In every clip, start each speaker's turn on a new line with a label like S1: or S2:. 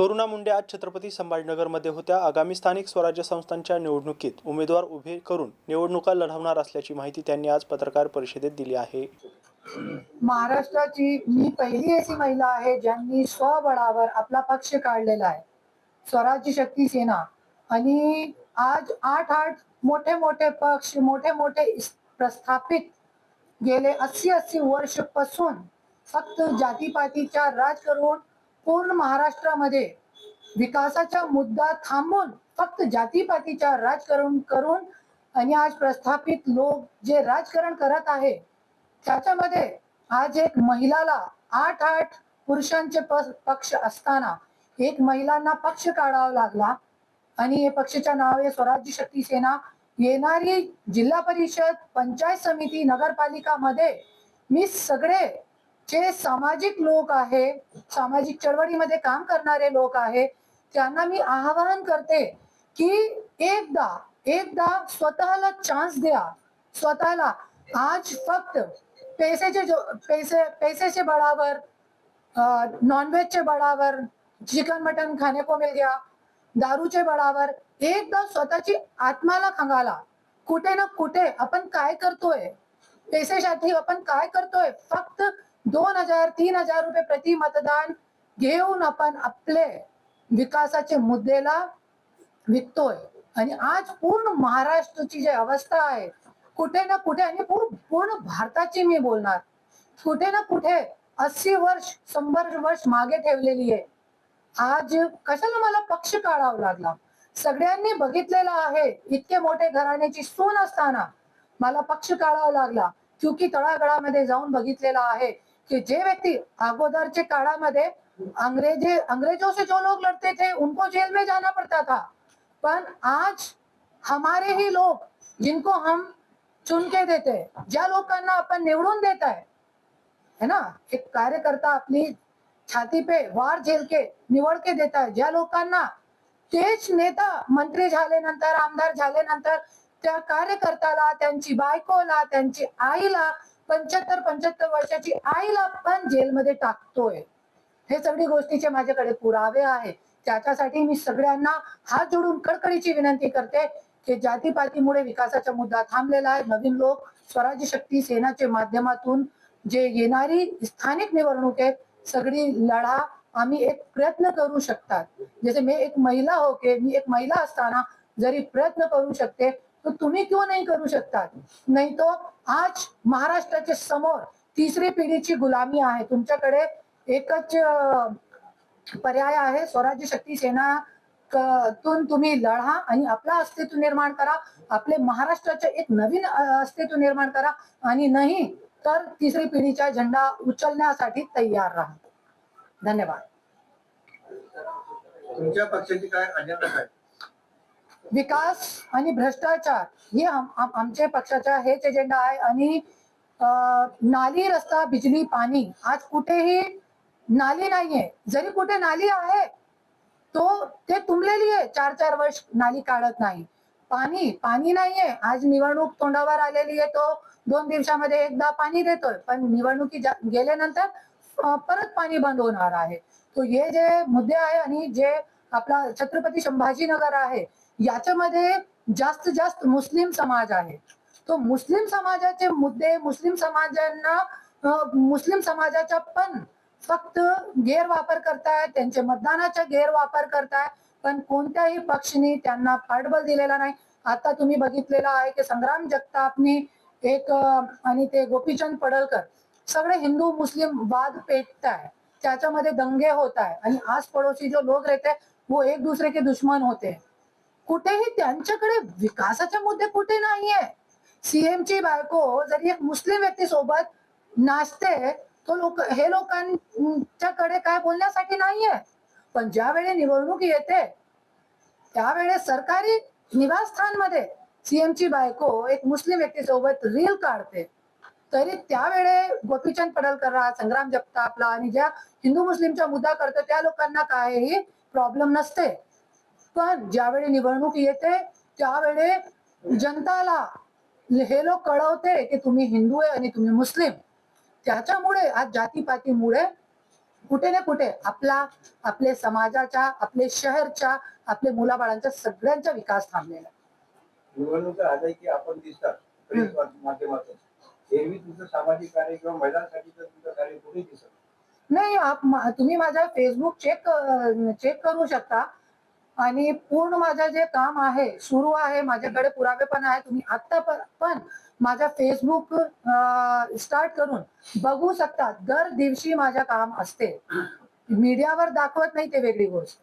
S1: करुणा मुंडे आज छत्रपती संभाजीनगरमध्ये होत्या. आगामी स्थानिक स्वराज्य संस्थांच्या निवडणुकीत उमेदवार उभे करून निवडणुका लढवणार असल्याची माहिती त्यांनी आज पत्रकार परिषदेत दिली आहे.
S2: महाराष्ट्राची मी पहिली अशी महिला आहे ज्यांनी स्वबळावर आपला पक्ष काढलेला आहे. स्वराज्य शक्ती सेना. आणि आज आठ आठ मोठे मोठे पक्ष मोठे मोठे प्रस्थापित गेले अस्सी अस्सी वर्षपासून फक्त जातीपातीच्या राज करून पूर्ण महाराष्ट्रामध्ये विकासाचा मुद्दा थांबून फक्त जातीपातीच्या राजकारण करून आणि आज प्रस्थापित लोक जे राजकारण करत आहे त्याच्यामध्ये आज एक महिलाला आठ आठ पुरुषांचे प- पक्ष असताना एक महिलांना पक्ष काढावा लागला. आणि हे पक्षाच्या नाव आहे स्वराज्य शक्ती सेना. येणारी जिल्हा परिषद पंचायत समिती नगरपालिका मध्ये मी सगळे जे सामाजिक लोक आहे सामाजिक चळवळीमध्ये काम करणारे लोक आहे त्यांना मी आवाहन करते की एकदा एकदा स्वतःला चान्स द्या. स्वतःला आज फक्त पैसेचे जो पैसे पैसेचे बळावर नॉनव्हेजचे बळावर चिकन मटन खाने को मिल गया दारूचे बळावर एकदा स्वतःची आत्माला खंगाला. कुठे ना कुठे आपण काय करतोय? पैसेसाठी आपण काय करतोय? फक्त दोन हजार तीन हजार रुपये प्रति मतदान घेऊन आपण आपले विकासाचे मुद्देला विकतोय. आणि आज पूर्ण महाराष्ट्राची जी अवस्था आहे कुठे ना कुठे आणि पूर्ण भारताची मी बोलणार कुठे ना कुठे अस्सी वर्ष शंभर वर्ष मागे ठेवलेली आहे. आज कशाला मला पक्ष काढावा लागला? सगळ्यांनी बघितलेलं आहे इतके मोठे घराण्याची सून असताना मला पक्ष काढावा लागला. क्योंकि तळागळामध्ये जाऊन बघितलेला आहे कि जे व्यक्ति अगोदरचे काळामध्ये अंग्रेजे अंग्रेजों से जो लोग लड़ते थे उनको जेल में जाना पड़ता था. पर आज हमारे ही लोग जिनको हम चुन के देते हैं, ज्या लोकांना आपण निवडून देत आहे है ना? एक कार्यकर्ता आपली छाती पे वार झेल के निवड के देत आहे ज्या लोकांना तेच नेता मंत्री झाल्यानंतर आमदार झाल्यानंतर त्या कार्यकर्त्याला त्यांची बायकोला त्यांची आईला पंच्याहत्तर पंच्याहत्तर वर्षाची आईला पण जेलमध्ये टाकतोय. हे सगळी गोष्टीचे माझ्याकडे पुरावे आहेत. त्याच्यासाठी मी सगळ्यांना हात जोडून कडकडीची विनंती करते की जातीपातीमुळे विकासाचा मुद्दा थांबलेला आहे. नवीन लोक स्वराज्य शक्ती सेनाच्या माध्यमातून जे येणारी स्थानिक निवडणूक आहे सगळी लढा आम्ही एक प्रयत्न करू शकतात. जसे मी एक महिला हो के मी एक महिला असताना जरी प्रयत्न करू शकते तर तुम्ही क्यों नाही करू शकतात? नाही तो आज महाराष्ट्राच्या समोर तिसरी पिढीची गुलामी आहे. तुमच्याकडे एकच पर्याय आहे. स्वराज्य शक्ती सेना तून तुम्ही लढा आणि आपला अस्तित्व निर्माण करा. आपले महाराष्ट्राचे एक नवीन अस्तित्व निर्माण करा आणि नाही तर तिसरी पिढीचा झेंडा उचलण्यासाठी तयार राहा. धन्यवाद.
S3: तुमच्या पक्षाची काय अजेंडा काय?
S2: विकास आणि भ्रष्टाचार हे आमचे पक्षाचा हेच एजेंडा आहे. आणि नाली रस्ता बिजली पाणी आज कुठेही नाली नाहीये. जरी कुठे नाली आहे तो ते तुंबलेली आहे. चार चार वर्ष नाली काढत नाही. पाणी पाणी नाहीये. आज निवडणूक तोंडावर आलेली आहे तो दोन दिवसामध्ये एकदा पाणी देतोय. पण निवडणुकी गेल्यानंतर परत पाणी बंद होणार आहे. तो हे जे मुद्दे आहे आणि जे आपला छत्रपती संभाजीनगर आहे याच्यामध्ये जास्त जास्त मुस्लिम समाज आहे. तो मुस्लिम समाजाचे मुद्दे मुस्लिम समाजांना मुस्लिम समाजाचा पण फक्त गैरवापर करताय त्यांचे मतदानाचा गैरवापर करताय पण कोणत्याही पक्षाने त्यांना पाठबळ दिलेला नाही. आता तुम्ही बघितलेलं आहे की संग्राम जगतापनी एक आणि ते गोपीचंद पडळकर सगळे हिंदू मुस्लिम वाद पेटताय त्याच्यामध्ये दंगे होत आहे आणि आस पडोसी जो लोक रहते वो एक दूसरे के दुश्मन होते. कुठेही त्यांच्याकडे विकासाचे मुद्दे कुठे नाहीये. सीएम ची बायको जरी एक मुस्लिम व्यक्ती सोबत नाचते तो लोक हे लोकांच्याकडे काय बोलण्यासाठी नाहीये. पण ज्यावेळी निवडणूक येते त्यावेळेस सरकारी निवासस्थानमध्ये सीएम ची बायको एक मुस्लिम व्यक्ती सोबत रील काढते. तरी त्यावेळे गोपीचंद पडळकर संग्राम जगतापला आणि ज्या हिंदू मुस्लिमचा मुद्दा करतो त्या लोकांना काहीही प्रॉब्लेम नसते. पण ज्यावेळी निवडणूक येते त्यावेळे जनताला हे लोक कळवते की तुम्ही हिंदू आहे आणि तुम्ही मुस्लिम. त्याच्यामुळे आज जातीपातीमुळे कुठे ना कुठे आपला आपले समाजाच्या आपले शहरच्या आपले मुलाबाळांच्या सगळ्यांचा विकास थांबलेला.
S3: निवडणुका आल्या की आपण दिसतात प्रेस माध्यमातून. एरवी तुमचं सामाजिक कार्य किंवा महिलांसाठी तुमचं कार्य कुठे दिसत
S2: नाही. तुम्ही माझा फेसबुक चेक चेक करू शकता. आणि पूर्ण माझं जे काम आहे सुरू आहे माझ्याकडे पुरावे पण आहे तुम्ही आता प- पण माझा फेसबुक स्टार्ट करून बघू शकता दर दिवशी माझं काम असते. मीडियावर दाखवत नाही ते वेगळी गोष्ट.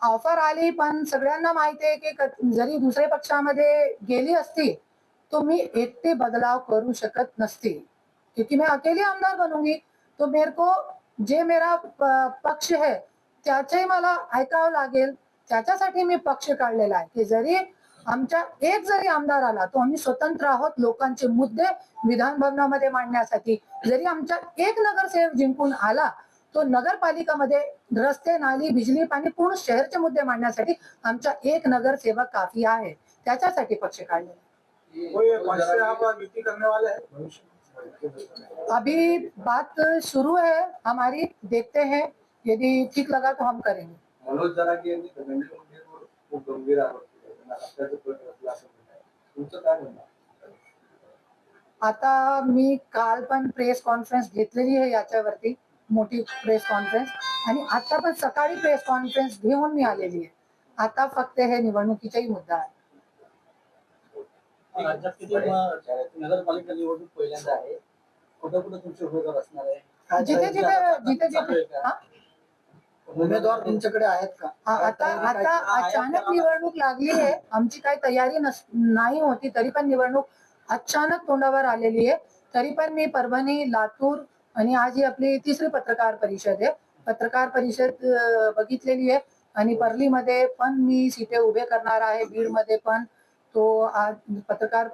S3: ऑफर आली
S2: पण सगळ्यांना माहिती आहे की जरी दुसऱ्या पक्षामध्ये गेली असती तो मी एकटे बदलाव करू शकत नसती. क्योंकि मैं अकेली आमदार बनूंगी तो मेरे को जे मेरा पक्ष है त्याचंही मला ऐकावं लागेल. त्याच्यासाठी मी पक्ष काढलेला आहे की जरी आमच्या एक जरी आमदार आला तो आम्ही स्वतंत्र आहोत लोकांचे मुद्दे विधान भवनामध्ये मांडण्यासाठी. जरी आमच्या एक नगरसेवक जिंकून आला तो नगरपालिकामध्ये रस्ते नाली बिजली पाणी पूर्ण शहरचे मुद्दे मांडण्यासाठी आमचा एक नगरसेवक काफी आहे. त्याच्यासाठी पक्ष काढलेला अभी बात शुरू है हमारी देखते हैं यदि ठीक लगा तो हम करेंगे।
S3: मनोज जरांगे यांनी धर्मेंद्र मुंडेंवर खूप गंभीर आरोप?
S2: आता मी काल पण प्रेस कॉन्फरन्स घेतलेली आहे याच्यावरती मोठी प्रेस कॉन्फरन्स आणि आता पण सकाळी प्रेस कॉन्फरन्स घेऊन मी आलेली आहे. आता फक्त हे निवडणुकीचाही मुद्दा आहे
S4: नगरपालिका निवडणूक पहिल्यांदा आहे. कुठं कुठं तुमचे उमेदवार असणार आहे?
S2: जिथे जिथे जिथे जिथे?
S4: उमेदवार तुमच्याकडे आहेत का?
S2: आता आता अचानक निवडणूक लागली आहे. आमची काही तयारी नाही होती तरी पण निवडणूक अचानक तोंडावर आलेली आहे. तरी पण मी परभणी लातूर आणि आज ही आपली तिसरी पत्रकार परिषद आहे. पत्रकार परिषद बघितलेली आहे. आणि परलीमध्ये पण मी सीटे उभे करणार आहे बीडमध्ये पण. तो आज पत्रकार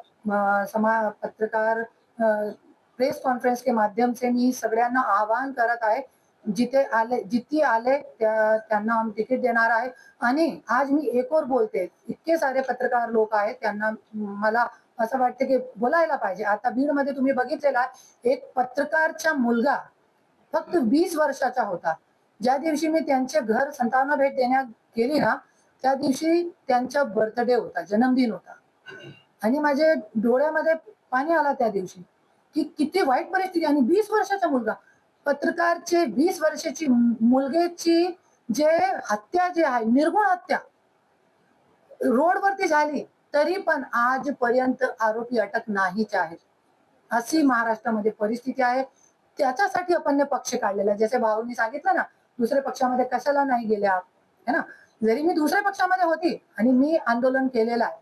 S2: समा पत्रकार प्रेस कॉन्फरन्स के माध्यम से मी सगळ्यांना आवाहन करत आहे. जिथे आले जिथे आले त्या त्यांना आम्ही तिकीट देणार आहे. आणि आज मी एक और बोलते इतके सारे पत्रकार लोक आहेत त्यांना मला असं वाटतं की बोलायला पाहिजे. आता बीडमध्ये तुम्ही बघितलेला आहे, एक पत्रकारचा मुलगा फक्त वीस वर्षाचा होता. ज्या दिवशी मी त्यांचे घर संतांना भेट देण्यात गेली ना त्या दिवशी त्यांचा बर्थडे होता जन्मदिन होता. आणि माझे डोळ्यामध्ये पाणी आला त्या दिवशी की किती वाईट परिस्थिती. आणि वीस वर्षाचा मुलगा पत्रकारचे वीस वर्षाची मुलगेची जे हत्या जे आहे निर्गुण हत्या रोडवरती झाली तरी पण आजपर्यंत आरोपी अटक नाहीच आहे. अशी महाराष्ट्रामध्ये परिस्थिती आहे. त्याच्यासाठी आपण पक्ष काढलेला जसे भाऊनी सांगितलं ना दुसऱ्या पक्षामध्ये कशाला नाही गेल्या है ना? जरी मी दुसऱ्या पक्षामध्ये होती आणि मी आंदोलन केलेलं आहे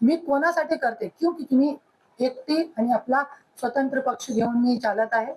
S2: मी कोणासाठी करते? क्योंकि मी एकटी आणि आपला स्वतंत्र पक्ष घेऊन मी चालत आहे.